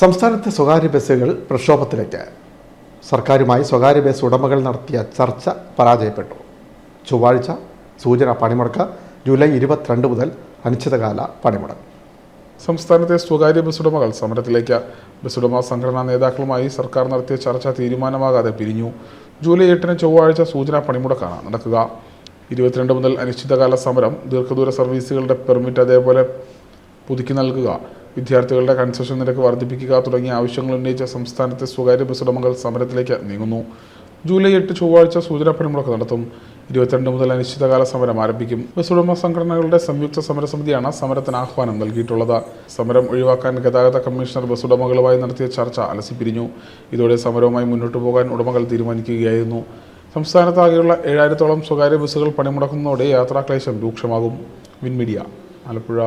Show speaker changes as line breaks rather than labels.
സംസ്ഥാനത്തെ സ്വകാര്യ ബസ്സുകൾ പ്രക്ഷോഭത്തിലേക്ക്. സർക്കാരുമായി സ്വകാര്യ ബസ് ഉടമകൾ നടത്തിയ ചർച്ച പരാജയപ്പെട്ടു. ചൊവ്വാഴ്ച സൂചന പണിമുടക്ക് ജൂലൈ ഇരുപത്തിരണ്ട് മുതൽ അനിശ്ചിതകാല പണിമുടക്ക്.
സംസ്ഥാനത്തെ സ്വകാര്യ ബസ് ഉടമകൾ സമരത്തിലേക്ക്. ബസ് ഉടമ സംഘടനാ നേതാക്കളുമായി സർക്കാർ നടത്തിയ ചർച്ച തീരുമാനമാകാതെ പിരിഞ്ഞു. ജൂലൈ എട്ടിന് ചൊവ്വാഴ്ച സൂചന പണിമുടക്കാണ് നടക്കുക. ഇരുപത്തിരണ്ട് മുതൽ അനിശ്ചിതകാല സമരം ദീർഘദൂര സർവീസുകളുടെ പെർമിറ്റ് അതേപോലെ പുതുക്കി നൽകുക. വിദ്യാർത്ഥികളുടെ കൺസെഷൻ നിരക്ക് വർദ്ധിപ്പിക്കുക തുടങ്ങിയ ആവശ്യങ്ങൾ ഉന്നയിച്ച സംസ്ഥാനത്തെ സ്വകാര്യ ബസ് ഉടമകൾ സമരത്തിലേക്ക് നീങ്ങുന്നു. ജൂലൈ എട്ട് ചൊവ്വാഴ്ച സൂചനാ പണിമുടക്ക് നടത്തും. ഇരുപത്തിരണ്ട് മുതൽ അനിശ്ചിതകാല സമരം ആരംഭിക്കും. ബസ് ഉടമ സംഘടനകളുടെ സംയുക്ത സമരസമിതിയാണ് സമരത്തിന് ആഹ്വാനം നൽകിയിട്ടുള്ളത്. സമരം ഒഴിവാക്കാൻ ഗതാഗത കമ്മീഷണർ ബസ് ഉടമകളുമായി നടത്തിയ ചർച്ച അലസിപ്പിരിഞ്ഞു. ഇതോടെ സമരവുമായി മുന്നോട്ടു പോകാൻ ഉടമകൾ തീരുമാനിക്കുകയായിരുന്നു. സംസ്ഥാനത്താകെയുള്ള ഏഴായിരത്തോളം സ്വകാര്യ ബസ്സുകൾ പണിമുടക്കുന്നതോടെ യാത്രാക്ലേശം രൂക്ഷമാകും. വിൻമീഡിയ ആലപ്പുഴ.